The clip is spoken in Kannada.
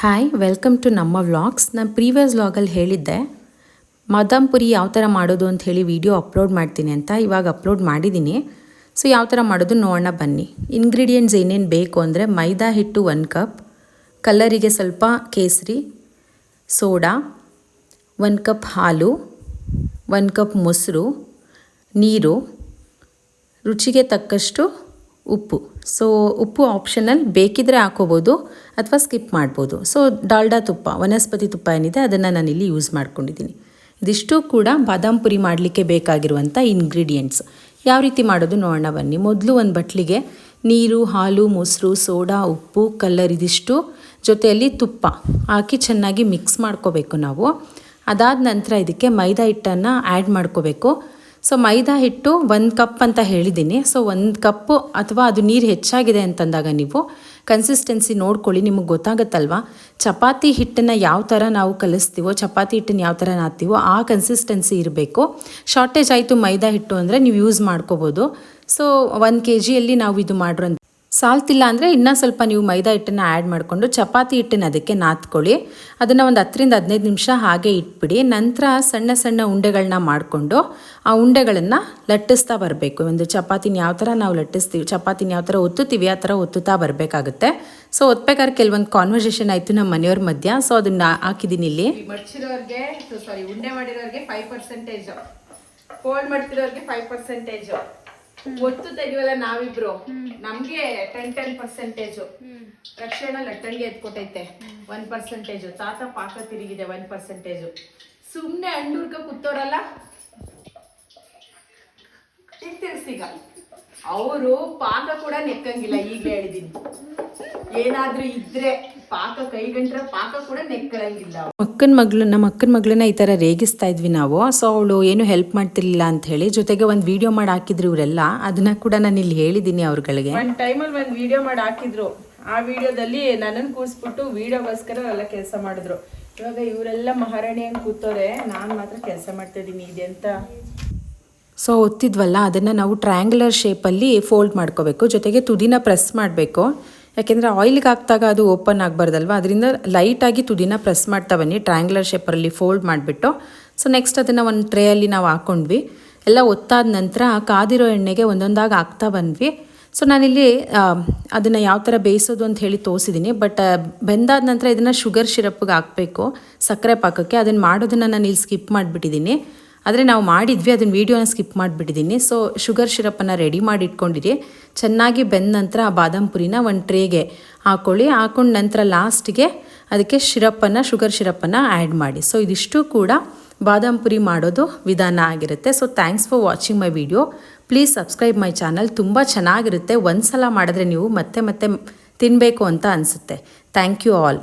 ಹಾಯ್ ವೆಲ್ಕಮ್ ಟು ನಮ್ಮ ವ್ಲಾಗ್ಸ್ ನಾನು ಪ್ರೀವಿಯಸ್ ವ್ಲಾಗಲ್ಲಿ ಹೇಳಿದ್ದೆ ಮದಂಪುರಿ ಪುರಿ ಯಾವ ಥರ ಮಾಡೋದು ಅಂತ ಹೇಳಿ ವಿಡಿಯೋ ಅಪ್ಲೋಡ್ ಮಾಡ್ತೀನಿ ಅಂತ ಇವಾಗ ಅಪ್ಲೋಡ್ ಮಾಡಿದ್ದೀನಿ ಸೊ ಯಾವ ಥರ ಮಾಡೋದು ನೋಡೋಣ ಬನ್ನಿ. ಇಂಗ್ರೀಡಿಯೆಂಟ್ಸ್ ಏನೇನು ಬೇಕು ಅಂದರೆ ಮೈದಾ ಹಿಟ್ಟು ಒನ್ ಕಪ್ ಕಲರಿಗೆ ಸ್ವಲ್ಪ ಕೇಸರಿ, ಸೋಡಾ, ಒಂದು ಕಪ್ ಹಾಲು, ಒಂದು ಕಪ್ ಮೊಸರು, ನೀರು, ರುಚಿಗೆ ತಕ್ಕಷ್ಟು ಉಪ್ಪು. ಸೊ ಉಪ್ಪು ಆಪ್ಷನಲ್ ಬೇಕಿದ್ರೆ ಹಾಕೋಬೋದು ಅಥವಾ ಸ್ಕಿಪ್ ಮಾಡ್ಬೋದು. ಸೊ ಡಾಲ್ಡಾ ತುಪ್ಪ, ವನಸ್ಪತಿ ತುಪ್ಪ ಏನಿದೆ ಅದನ್ನು ನಾನಿಲ್ಲಿ ಯೂಸ್ ಮಾಡ್ಕೊಂಡಿದ್ದೀನಿ. ಇದಿಷ್ಟು ಕೂಡ ಬಾದಾಮ್ ಪುರಿ ಮಾಡಲಿಕ್ಕೆ ಬೇಕಾಗಿರುವಂಥ ಇಂಗ್ರೀಡಿಯೆಂಟ್ಸ್ ಯಾವ ರೀತಿ ಮಾಡೋದು ನೋಡೋಣ ಬನ್ನಿ. ಮೊದಲು ಒಂದು ಬಟ್ಲಿಗೆ ನೀರು, ಹಾಲು, ಮೊಸರು, ಸೋಡಾ, ಉಪ್ಪು, ಕಲ್ಲರ್ ಇದಿಷ್ಟು, ಜೊತೆಯಲ್ಲಿ ತುಪ್ಪ ಹಾಕಿ ಚೆನ್ನಾಗಿ ಮಿಕ್ಸ್ ಮಾಡ್ಕೋಬೇಕು ನಾವು. ಅದಾದ ನಂತರ ಇದಕ್ಕೆ ಮೈದಾ ಹಿಟ್ಟನ್ನು ಆ್ಯಡ್ ಮಾಡ್ಕೋಬೇಕು. ಸೊ ಮೈದಾ ಹಿಟ್ಟು ಒಂದು ಕಪ್ ಅಂತ ಹೇಳಿದ್ದೀನಿ. ಸೊ ಒಂದು ಕಪ್ಪು ಅಥವಾ ಅದು ನೀರು ಹೆಚ್ಚಾಗಿದೆ ಅಂತಂದಾಗ ನೀವು ಕನ್ಸಿಸ್ಟೆನ್ಸಿ ನೋಡ್ಕೊಳ್ಳಿ, ನಿಮಗೆ ಗೊತ್ತಾಗುತ್ತಲ್ವಾ? ಚಪಾತಿ ಹಿಟ್ಟನ್ನು ಯಾವ ಥರ ನಾವು ಕಲಿಸ್ತೀವೋ, ಚಪಾತಿ ಹಿಟ್ಟನ್ನು ಯಾವ ಥರ ನಾತೀವೋ ಆ ಕನ್ಸಿಸ್ಟೆನ್ಸಿ ಇರಬೇಕು. ಶಾರ್ಟೇಜ್ ಆಯಿತು ಮೈದಾ ಹಿಟ್ಟು ಅಂದರೆ ನೀವು ಯೂಸ್ ಮಾಡ್ಕೋಬೋದು. ಸೊ ಒಂದು ಕೆ ಜಿಯಲ್ಲಿ ನಾವು ಇದು ಮಾಡಿರೋ ಸಾಲ್ತಿಲ್ಲ ಅಂದರೆ ಇನ್ನೂ ಸ್ವಲ್ಪ ನೀವು ಮೈದಾ ಹಿಟ್ಟನ್ನು ಆ್ಯಡ್ ಮಾಡಿಕೊಂಡು ಚಪಾತಿ ಹಿಟ್ಟನ್ನು ಅದಕ್ಕೆ ನಾದ್ಕೊಳ್ಳಿ. ಅದನ್ನು ಒಂದು ಹತ್ತರಿಂದ ಹದಿನೈದು ನಿಮಿಷ ಹಾಗೆ ಇಟ್ಬಿಡಿ. ನಂತರ ಸಣ್ಣ ಸಣ್ಣ ಉಂಡೆಗಳನ್ನ ಮಾಡಿಕೊಂಡು ಆ ಉಂಡೆಗಳನ್ನು ಲಟ್ಟಿಸ್ತಾ ಬರಬೇಕು. ಒಂದು ಚಪಾತಿನ ಯಾವ ಥರ ನಾವು ಲಟ್ಟಿಸ್ತೀವಿ, ಚಪಾತಿನ ಯಾವ ಥರ ಒತ್ತುತ್ತೀವಿ, ಆ ಥರ ಒತ್ತುತ್ತಾ ಬರಬೇಕಾಗುತ್ತೆ. ಸೊ ಒತ್ಬೇಕಾದ್ರೆ ಕೆಲವೊಂದು ಕಾನ್ವರ್ಸೇಷನ್ ಆಯಿತು ನಮ್ಮ ಮನೆಯವ್ರ ಮಧ್ಯ. ಸೊ ಅದನ್ನು ಹಾಕಿದ್ದೀನಿ ಇಲ್ಲಿ. ಸಾರಿ ಉಂಡೆ ಮಾಡಿರೋರಿಗೆ ಫೈವ್ ಪರ್ಸೆಂಟೇಜು ಫೋಲ್ಡ್ ಮಾಡ್ತಿರೋರಿಗೆ ಫೈವ್ ಪರ್ಸೆಂಟೇಜ್ ಒತ್ತು ತೆಗಿವಲ್ಲ ನಾವಿಬ್ರು. ನಮ್ಗೆ ಟೆನ್ ಟೆನ್ ಪರ್ಸೆಂಟೇಜ್ ರಕ್ಷಣ ಲಟ್ಟಂಗೆ ಎತ್ಕೊಟೈತೆ ಒನ್ ಪರ್ಸೆಂಟೇಜ್ ತಾತ ಪಾಕ ತಿರುಗಿದೆ ಒನ್ ಪರ್ಸೆಂಟೇಜ್ ಸುಮ್ನೆ ಹಣ್ಣುರ್ಕ ಕೂತೋರಲ್ಲ? ಈಗ ತಿರ್ಸೀಗ ಅವರು ಪಾಕ ಕೂಡ ನೆಕ್ಕಂಗಿಲ್ಲ ಈಗ ಹೇಳಿದೀನಿ. ಏನಾದ್ರೂ ಇದ್ರೆ. ಪಾಕ ಕೈಗಂಟ್ರ ಪಾಕ ಕೂಡ ನೆಕ್ಕಳಂಗಿಲ್ಲ ಅಕ್ಕನ ಮಗಳು ನಮ್ಮ ಅಕ್ಕನ ಮಗಳನ್ನ ಈ ತರ ರೇಗಿಸ್ತಾ ಇದ್ವಿ ನಾವು. ಸೊ ಅವಳು ಏನು ಹೆಲ್ಪ್ ಮಾಡ್ತಿರ್ಲಿಲ್ಲ ಅಂತ ಹೇಳಿ ಜೊತೆಗೆ ಒಂದು ವಿಡಿಯೋ ಮಾಡಿ ಹಾಕಿದ್ರು ಇವರೆಲ್ಲ. ಅದನ್ನ ಕೂಡ ನಾನು ಇಲ್ಲಿ ಹೇಳಿದ್ದೀನಿ ಅವ್ರಗಳಿಗೆ. ಒಂದ್ ಟೈಮಲ್ಲಿ ಒಂದು ವಿಡಿಯೋ ಮಾಡಿ ಹಾಕಿದ್ರು. ಆ ವಿಡಿಯೋದಲ್ಲಿ ನನ್ನನ್ನು ಕೂರಿಸ್ಬಿಟ್ಟು ವಿಡಿಯೋಗೋಸ್ಕರ ಎಲ್ಲ ಕೆಲಸ ಮಾಡಿದ್ರು. ಇವಾಗ ಇವರೆಲ್ಲ ಮಹಾರಾಣಿ ಹಂಗೆ ಕೂತವ್ರೆ ನಾನು ಮಾತ್ರ ಕೆಲಸ ಮಾಡ್ತಾ ಇದ್ದೀನಿ ಇದೆಂತ ಸೊ ಒತ್ತಿದ್ವಲ್ಲ ಅದನ್ನು ನಾವು ಟ್ರ್ಯಾಂಗ್ಯುಲರ್ ಶೇಪಲ್ಲಿ ಫೋಲ್ಡ್ ಮಾಡ್ಕೋಬೇಕು. ಜೊತೆಗೆ ತುದಿನ ಪ್ರೆಸ್ ಮಾಡಬೇಕು. ಯಾಕೆಂದರೆ ಆಯಿಲ್ಗೆ ಹಾಕಿದಾಗ ಅದು ಓಪನ್ ಆಗಬಾರ್ದಲ್ವ? ಅದರಿಂದ ಲೈಟಾಗಿ ತುದಿನ ಪ್ರೆಸ್ ಮಾಡ್ತಾ ಬನ್ನಿ. ಟ್ರ್ಯಾಂಗ್ಯುಲರ್ ಶೇಪರಲ್ಲಿ ಫೋಲ್ಡ್ ಮಾಡಿಬಿಟ್ಟು. ಸೊ ನೆಕ್ಸ್ಟ್ ಅದನ್ನು ಒಂದು ಟ್ರೇಯಲ್ಲಿ ನಾವು ಹಾಕ್ಕೊಂಡ್ವಿ ಎಲ್ಲ ಒತ್ತಾದ ನಂತರ ಕಾದಿರೋ ಎಣ್ಣೆಗೆ ಒಂದೊಂದಾಗಿ ಹಾಕ್ತಾ ಬಂದ್ವಿ. ಸೊ ನಾನಿಲ್ಲಿ ಅದನ್ನು ಯಾವ ಥರ ಬೇಯಿಸೋದು ಅಂತ ಹೇಳಿ ತೋರಿಸಿದ್ದೀನಿ ಬಟ್ ಬೆಂದಾದ ನಂತರ ಇದನ್ನು ಶುಗರ್ ಶಿರಪ್ಗೆ ಹಾಕಬೇಕು. ಸಕ್ಕರೆ ಪಾಕಕ್ಕೆ. ಅದನ್ನು ಮಾಡೋದನ್ನು ನಾನು ಇಲ್ಲಿ ಸ್ಕಿಪ್ ಮಾಡಿಬಿಟ್ಟಿದ್ದೀನಿ ಆದರೆ ನಾವು ಮಾಡಿದ್ವಿ, ಅದನ್ನ ವೀಡಿಯೋನ ಸ್ಕಿಪ್ ಮಾಡಿಬಿಟ್ಟಿದ್ದೀನಿ ಸೊ ಶುಗರ್ ಶಿರಪ್ಪನ್ನು ರೆಡಿ ಮಾಡಿ ಇಟ್ಕೊಂಡಿರಿ ಚೆನ್ನಾಗಿ ಬೆಂದ ನಂತರ ಆ ಬಾದಾಮ್ ಪುರಿನ ಒಂದು ಟ್ರೇಗೆ ಹಾಕ್ಕೊಳ್ಳಿ ಹಾಕೊಂಡು ನಂತರ ಲಾಸ್ಟಿಗೆ ಅದಕ್ಕೆ ಶಿರಪ್ಪನ್ನು ಶುಗರ್ ಶಿರಪ್ಪನ್ನು ಆ್ಯಡ್ ಮಾಡಿ. ಸೊ ಇದಿಷ್ಟು ಕೂಡ ಬಾದಾಮ್ ಪುರಿ ಮಾಡೋದು ವಿಧಾನ ಆಗಿರುತ್ತೆ. So thanks for watching my video please subscribe my channel ತುಂಬ ಚೆನ್ನಾಗಿರುತ್ತೆ. ಒಂದು ಸಲ ಮಾಡಿದ್ರೆ ನೀವು ಮತ್ತೆ ಮತ್ತೆ ತಿನ್ನಬೇಕು ಅಂತ ಅನಿಸುತ್ತೆ. Thank you all